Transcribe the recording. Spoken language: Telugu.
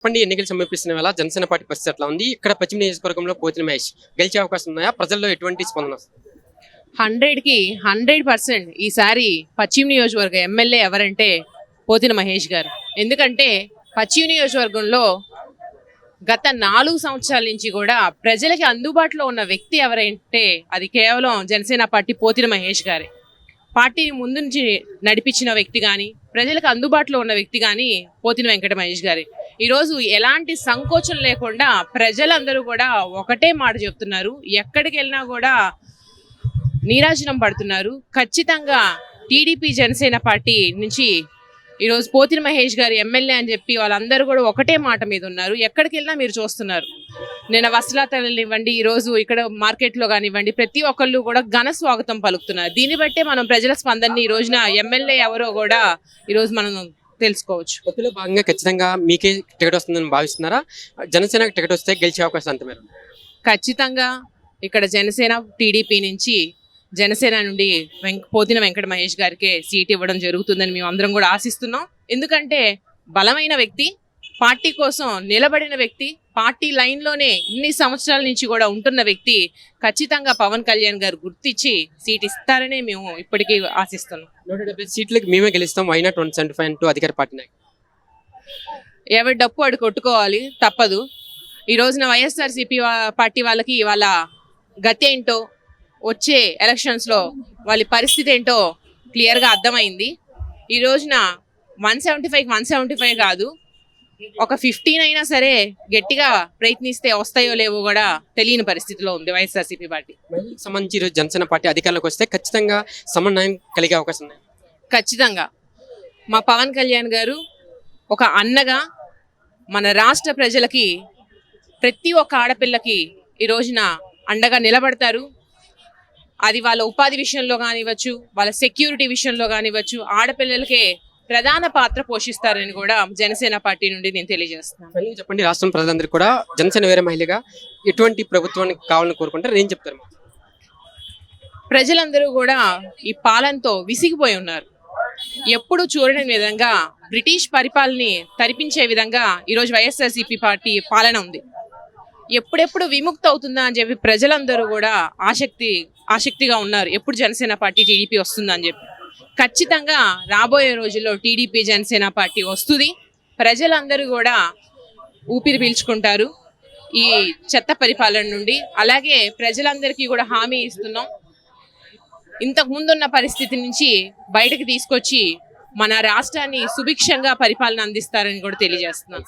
చెప్పండి ఎన్నికలు సమీపిస్తున్న వేళ జనసేన పార్టీ పరిస్థితి ఎట్లా ఉంది? ఇక్కడ పశ్చిమ నియోజకవర్గంలో పోతిన మహేష్. గెలిచే అవకాశం ఉన్నాయా? ప్రజల్లో ఎటువంటి స్పందన? హండ్రెడ్కి హండ్రెడ్ పర్సెంట్ ఈసారి పశ్చిమ నియోజకవర్గ ఎమ్మెల్యే ఎవరంటే పోతిన మహేష్ గారు. ఎందుకంటే పశ్చిమ నియోజకవర్గంలో గత నాలుగు సంవత్సరాల నుంచి కూడా ప్రజలకి అందుబాటులో ఉన్న వ్యక్తి ఎవరంటే అది కేవలం జనసేన పార్టీ పోతిన మహేష్ గారే. పార్టీని ముందు నుంచి నడిపించిన వ్యక్తి కానీ ప్రజలకు అందుబాటులో ఉన్న వ్యక్తి కానీ పోతిన వెంకట మహేష్ గారే. ఈరోజు ఎలాంటి సంకోచం లేకుండా ప్రజలందరూ కూడా ఒకటే మాట చెప్తున్నారు. ఎక్కడికి వెళ్ళినా కూడా నీరాజనం పడుతున్నారు. ఖచ్చితంగా టీడీపీ జనసేన పార్టీ నుంచి ఈరోజు పోతిన మహేష్ గారు ఎమ్మెల్యే అని చెప్పి వాళ్ళందరూ కూడా ఒకటే మాట మీద ఉన్నారు. ఎక్కడికి వెళ్ళినా మీరు చూస్తున్నారు. నేను వసలా ఇవ్వండి ఈరోజు ఇక్కడ మార్కెట్లో కానివ్వండి ప్రతి ఒక్కళ్ళు కూడా ఘన స్వాగతం పలుకుతున్నారు. దీన్ని బట్టే మనం ప్రజల స్పందనని ఈ రోజున ఎమ్మెల్యే ఎవరో కూడా ఈరోజు మనం తెలుసుకోవచ్చు. పొత్తులో భాగంగా ఖచ్చితంగా మీకే టికెట్ వస్తుందని భావిస్తున్నారా? జనసేన టికెట్ వస్తే గెలిచే అవకాశం అంత మేర ఖచ్చితంగా ఇక్కడ జనసేన టీడీపీ నుంచి జనసేన నుండి వెంక పోతిన వెంకట మహేష్ గారికే సీట్ ఇవ్వడం జరుగుతుందని మేము అందరం కూడా ఆశిస్తున్నాం. ఎందుకంటే బలమైన వ్యక్తి పార్టీ కోసం నిలబడిన వ్యక్తి పార్టీ లైన్లోనే ఇన్ని సంవత్సరాల నుంచి కూడా ఉంటున్న వ్యక్తి ఖచ్చితంగా పవన్ కళ్యాణ్ గారు గుర్తించి సీట్ ఇస్తారనే మేము ఇప్పటికీ ఆశిస్తున్నాం. నూట డెబ్బై సీట్లకి మేమే గెలుస్తాం. సెవెంటీ ఫైవ్ టూ అధికార పార్టీ. ఎవరి డప్పు అడు కొట్టుకోవాలి? తప్పదు. ఈ రోజున వైఎస్ఆర్సీపీ పార్టీ వాళ్ళకి వాళ్ళ గతి ఏంటో వచ్చే ఎలక్షన్స్లో వాళ్ళ పరిస్థితి ఏంటో క్లియర్గా అర్థమైంది. ఈ రోజున one seventy five one seventy five కాదు. ఒక ఫిఫ్టీన్ అయినా సరే గట్టిగా ప్రయత్నిస్తే వస్తాయో లేవో కూడా తెలియని పరిస్థితిలో ఉంది వైఎస్ఆర్సీపీ పార్టీ. సంబంధించి ఈరోజు జనసేన పార్టీ అధికారంలోకి వస్తే ఖచ్చితంగా సమన్వయం కలిగే అవకాశం ఉంది. ఖచ్చితంగా. మా పవన్ కళ్యాణ్ గారు ఒక అన్నగా మన రాష్ట్ర ప్రజలకి ప్రతి ఒక్క ఆడపిల్లకి ఈ రోజున అండగా నిలబడతారు. అది వాళ్ళ ఉపాధి విషయంలో కానివ్వచ్చు వాళ్ళ సెక్యూరిటీ విషయంలో కానివ్వచ్చు ఆడపిల్లలకే ప్రధాన పాత్ర పోషిస్తారని కూడా జనసేన పార్టీ నుండి నేను తెలియజేస్తున్నాను. చెప్పండి రాష్ట్రం ప్రజలందరికీ కూడా జనసేన వేరే మహిళగా ఎటువంటి ప్రభుత్వానికి కావాలని కోరుకుంటారు ఏం చెప్తారు? ప్రజలందరూ కూడా ఈ పాలనతో విసిగిపోయి ఉన్నారు. ఎప్పుడు చూడని విధంగా బ్రిటిష్ పరిపాలనని తరిపించే విధంగా ఈరోజు వైఎస్ఆర్సీపీ పార్టీ పాలన ఉంది. ఎప్పుడెప్పుడు విముక్తి అవుతుందా అని చెప్పి ప్రజలందరూ కూడా ఆసక్తి ఆసక్తిగా ఉన్నారు. ఎప్పుడు జనసేన పార్టీ టీడీపీ వస్తుందా అని చెప్పి. ఖచ్చితంగా రాబోయే రోజుల్లో టీడీపీ జనసేన పార్టీ వస్తుంది. ప్రజలందరూ కూడా ఊపిరి పీల్చుకుంటారు ఈ చెత్త పరిపాలన నుండి. అలాగే ప్రజలందరికీ కూడా హామీ ఇస్తున్నాం. ఇంతకు ముందున్న పరిస్థితి నుంచి బయటకు తీసుకొచ్చి మన రాష్ట్రాన్ని సుభిక్షంగా పరిపాలన అందిస్తారని కూడా తెలియజేస్తున్నాం.